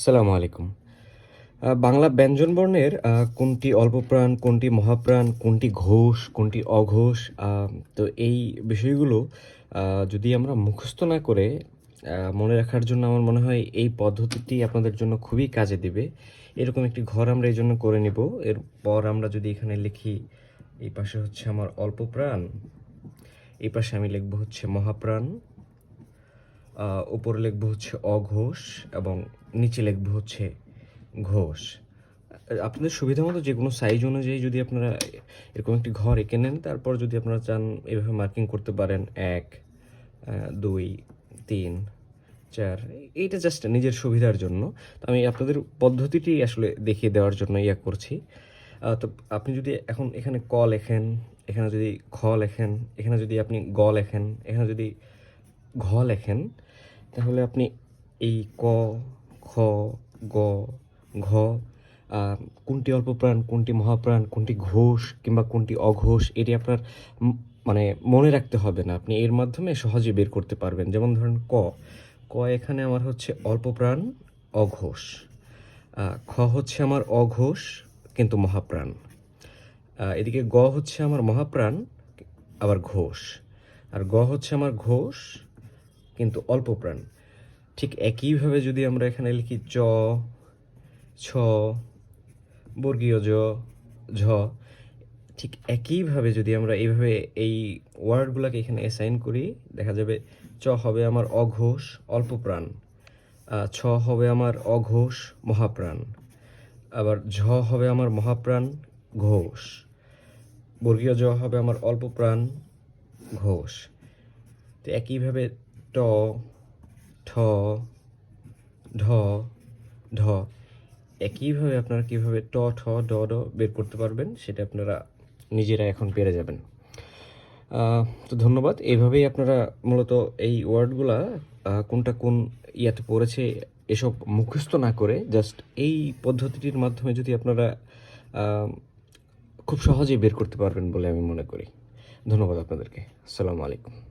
আসসালামু আলাইকুম। বাংলা ব্যঞ্জনবর্ণের কোনটি অল্পপ্রাণ, কোনটি মহাপ্রাণ, কোনটি ঘোষ, কোনটি অঘোষ তো এই বিষয়গুলো যদি আমরা মুখস্থ না করে মনে রাখার জন্য আমার মনে হয় এই পদ্ধতিটি আপনাদের জন্য খুবই কাজে দিবে। এরকম একটি ঘর আমরা এই জন্য করে নিব। এরপর আমরা যদি এখানে লিখি, এই পাশে হচ্ছে আমার অল্পপ্রাণ, এই পাশে আমি লিখব হচ্ছে মহাপ্রাণ উপরে লিখব হচ্ছে অঘোষ এবং নিচে লিখব হচ্ছে ঘোষ। আপনাদের সুবিধা মতো যে কোনো সাইজ অনুযায়ী যদি আপনারা এরকম একটি ঘর এঁকে নেন, তারপর যদি আপনারা চান এভাবে মার্কিং করতে পারেন এক দুই, তিন, চার, এইটা জাস্ট নিজের সুবিধার জন্য। তো আমি আপনাদের পদ্ধতিটি আসলে দেখিয়ে দেওয়ার জন্য ইয়া করছি। তো আপনি যদি এখন এখানে ক লেখেন, এখানে যদি খ লেখেন, এখানে যদি আপনি গ লেখেন, এখানে যদি ঘ লেখেন তাহলে আপনি এই ক, খ, গ, ঘ কোনটি অল্পপ্রাণ, কোনটি মহাপ্রাণ, কোনটি ঘোষ কিংবা কোনটি অঘোষ, এটি আপনার মানে মনে রাখতে হবে না। আপনি এর মাধ্যমে সহজে বের করতে পারবেন। যেমন ধরেন ক। ক এখানে আমার হচ্ছে অল্পপ্রাণ, অঘোষ। খ হচ্ছে আমার অঘোষ, কিন্তু মহাপ্রাণ। এদিকে গ হচ্ছে আমার মহাপ্রাণ, আবার ঘোষ। আর গ হচ্ছে আমার ঘোষ কিন্তু অল্প প্রাণ। ঠিক একইভাবে যদি আমরা এখানে লিখি চ ছ, বর্গীয় জ, ঝ, ঠিক একইভাবে যদি আমরা এইভাবে এই ওয়ার্ডগুলোকে এখানে অ্যাসাইন করি, দেখা যাবে চ হবে আমার অঘোষ, অল্প প্রাণ। ছ হবে আমার অঘোষ, মহাপ্রাণ। আবার ঝ হবে আমার মহাপ্রাণ, ঘোষ। বর্গীয় জ হবে আমার অল্প প্রাণ, ঘোষ। তো একইভাবে ট, ঠ, ঢ ঢ। একইভাবে আপনারা কীভাবে ট, ঠ, ড ড বের করতে পারবেন, সেটা আপনারা নিজেরা এখন পেরে যাবেন। তো ধন্যবাদ। এইভাবেই আপনারা মূলত এই ওয়ার্ডগুলা কোনটা কোন ইয়াতে পড়েছে, এসব মুখস্থ না করে জাস্ট এই পদ্ধতিটির মাধ্যমে যদি আপনারা খুব সহজেই বের করতে পারবেন বলে আমি মনে করি। ধন্যবাদ আপনাদেরকে। আসসালামু আলাইকুম।